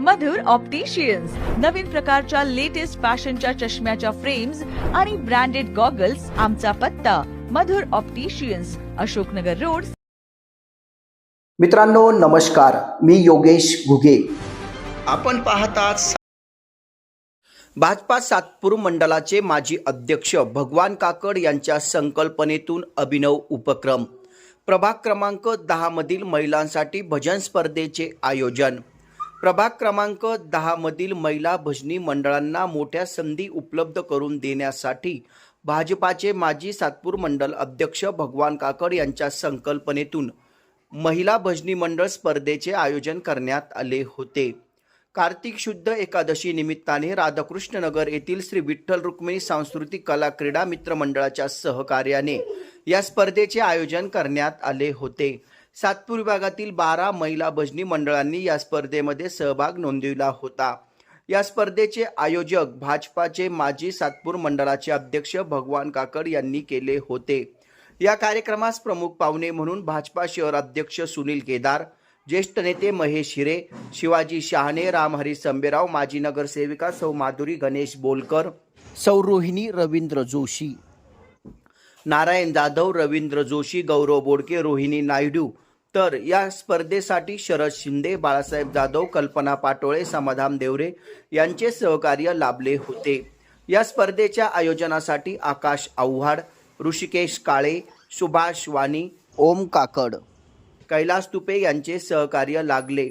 मधुर opticians नवीन प्रकारच्या latest फॅशनच्या चष्म्याच्या फ्रेम्स आणि ब्रँडेड गॉगल्स आमचा पत्ता. Madhur opticians Ashok Nagar road. मित्रांनो नमस्कार. मी योगेश घुगे. आपण पाहतात भाजपा सातपूर मंडळाचे माजी अध्यक्ष भगवान काकड यांच्या संकल्पनेतून अभिनव उपक्रम. प्रभाग क्रमांक दहामधील महिलांसाठी भजन स्पर्धेचे आयोजन. प्रभाग क्रमांक दहामधील महिला भजनी मंडळांना मोठ्या संधी उपलब्ध करून देण्यासाठी भाजपाचे माजी सातपूर मंडल अध्यक्ष भगवान काकड यांच्या संकल्पनेतून महिला भजनी मंडळ स्पर्धेचे आयोजन करण्यात आले होते. कार्तिक शुद्ध एकादशी निमित्ताने राधाकृष्णनगर येथील श्री विठ्ठल रुक्मिणी सांस्कृतिक कला क्रीडा मित्र मंडळाच्या सहकार्याने या स्पर्धेचे आयोजन करण्यात आले होते. सातपूर विभागातील बारा महिला भजनी मंडळांनी या स्पर्धेमध्ये सहभाग नोंदविला होता. या स्पर्धेचे आयोजक भाजपाचे माजी सातपूर मंडळाचे अध्यक्ष भगवान काकड यांनी केले होते. या कार्यक्रमास प्रमुख पाहुणे म्हणून भाजपा शहर अध्यक्ष सुनील केदार ज्येष्ठ नेते महेश हिरे शिवाजी शहाणे रामहरी संबेराव माजी नगरसेविका सौ माधुरी गणेश बोलकर सौ रोहिणी रवींद्र जोशी नारायण जाधव रवींद्र जोशी गौरव बोडके रोहिणी नायडू. तर या स्पर्धेसाठी शरद शिंदे बाळासाहेब जाधव कल्पना पाटोळे समाधान देवरे यांचे सहकार्य लाभले होते. या स्पर्धेच्या आयोजनासाठी आकाश आव्हाड ऋषिकेश काळे सुभाष वाणी ओम काकड कैलास तुपे यांचे सहकार्य लागले.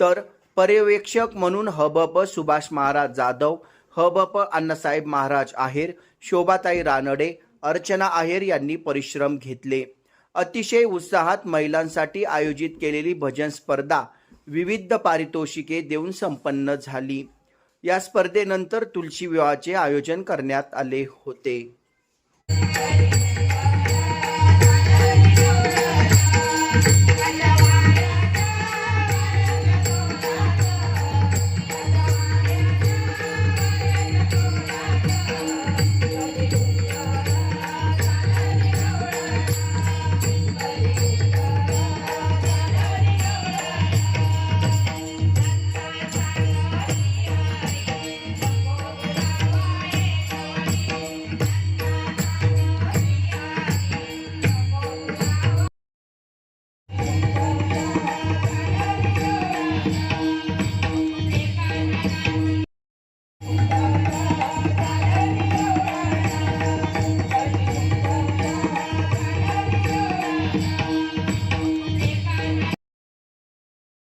तर पर्यवेक्षक म्हणून हबप सुभाष महाराज जाधव हबप अण्णासाहेब महाराज आहेर शोभाताई रानडे अर्चना आहेर यांनी परिश्रम घेतले. अतिशय उत्साहात महिलांसाठी आयोजित केलेली भजन स्पर्धा विविध पारितोषिके देऊन संपन्न झाली. या स्पर्धेनंतर तुलसी विवाहाचे आयोजन करण्यात आले होते.